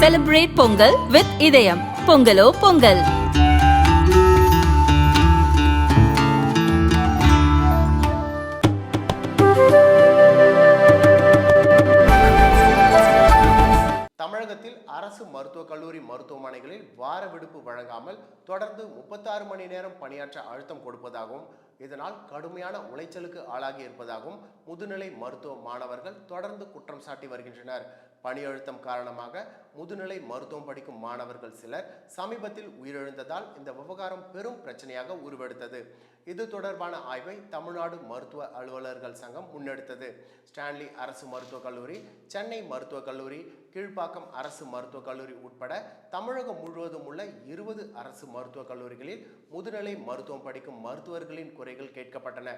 Celebrate Pongal with இதயம் பொங்கலோ பொங்கல் தமிழகத்தில் அரசு மருத்துவக் கல்லூரி மருத்துவமனைகளில் வார விடுப்பு வழங்காமல் தொடர்ந்து முப்பத்தாறு மணி நேரம் பணியாற்ற அழுத்தம் கொடுப்பதாகவும் இதனால் கடுமையான உளைச்சலுக்கு ஆளாகி இருப்பதாகவும் முதுநிலை மருத்துவ மாணவர்கள் தொடர்ந்து குற்றம் சாட்டி வருகின்றனர். பணி அழுத்தம் காரணமாக முதுநிலை மருத்துவம் படிக்கும் மாணவர்கள் சிலர் சமீபத்தில் உயிரிழந்ததால் இந்த விவகாரம் பெரும் பிரச்சனையாக உருவெடுத்தது. இது தொடர்பான ஆய்வை தமிழ்நாடு மருத்துவ அலுவலர்கள் சங்கம் முன்னெடுத்தது. ஸ்டான்லி அரசு மருத்துவக் கல்லூரி சென்னை மருத்துவக் கல்லூரி கீழ்ப்பாக்கம் அரசு மருத்துவக் கல்லூரி உட்பட தமிழகம் முழுவதும் உள்ள இருபது அரசு மருத்துவக் கல்லூரிகளில் முதுநிலை மருத்துவம் படிக்கும் மருத்துவர்களின் குறைகள் கேட்கப்பட்டன.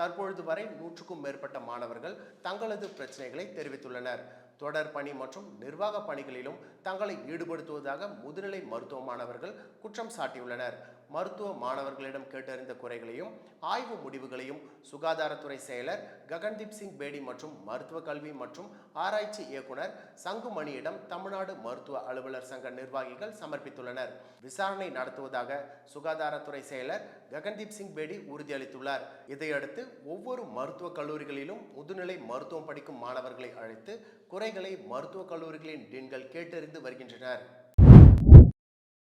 தற்பொழுது வரை நூற்றுக்கும் மேற்பட்ட மாணவர்கள் தங்களது பிரச்சனைகளை தெரிவித்துள்ளனர். தொடர் பணி மற்றும் நிர்வாக பணிகளிலும் தங்களை ஈடுபடுத்துவதாக முதுநிலை மருத்துவமானவர்கள் குற்றம் சாட்டியுள்ளனர். மருத்துவ மாணவர்களிடம் கேட்டறிந்த குறைகளையும் ஆய்வு முடிவுகளையும் சுகாதாரத்துறை செயலர் ககன்தீப் சிங் பேடி மற்றும் மருத்துவ கல்வி மற்றும் ஆராய்ச்சி இயக்குனர் சங்குமணியிடம் தமிழ்நாடு மருத்துவ அலுவலர் சங்க நிர்வாகிகள் சமர்ப்பித்துள்ளனர். விசாரணை நடத்துவதாக சுகாதாரத்துறை செயலர் ககன்தீப் சிங் பேடி உறுதியளித்துள்ளார். இதையடுத்து ஒவ்வொரு மருத்துவக் கல்லூரிகளிலும் முதுநிலை மருத்துவம் படிக்கும் மாணவர்களை அழைத்து குறைகளை மருத்துவக் கல்லூரிகளின் டீன்கள் கேட்டறிந்து வருகின்றனர்.